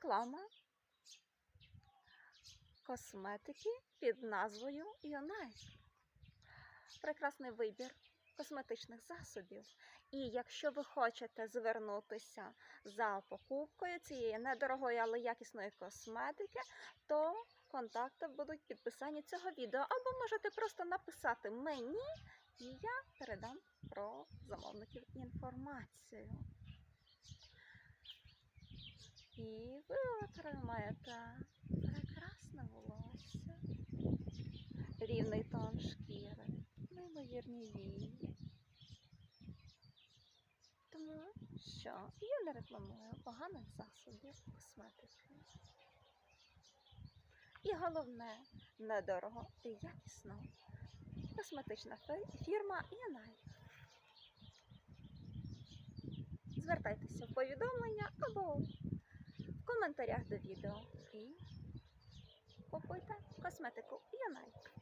реклама косметики під назвою Юнайт. Прекрасний вибір косметичних засобів. І якщо ви хочете звернутися за покупкою цієї недорогої, але якісної косметики, то контакти будуть в підписанні цього відео. Або можете просто написати мені, і я передам про замовників інформацію. І ви отримаєте прекрасне волосся, рівний тон шкіри, неймовірні вії. Тому що я не рекламую поганих засобів косметики. І головне, недорого і якісно. Косметична фірма Янай. Звертайтеся в повідомлення або в коментарях до відео і купуйте косметику Янай.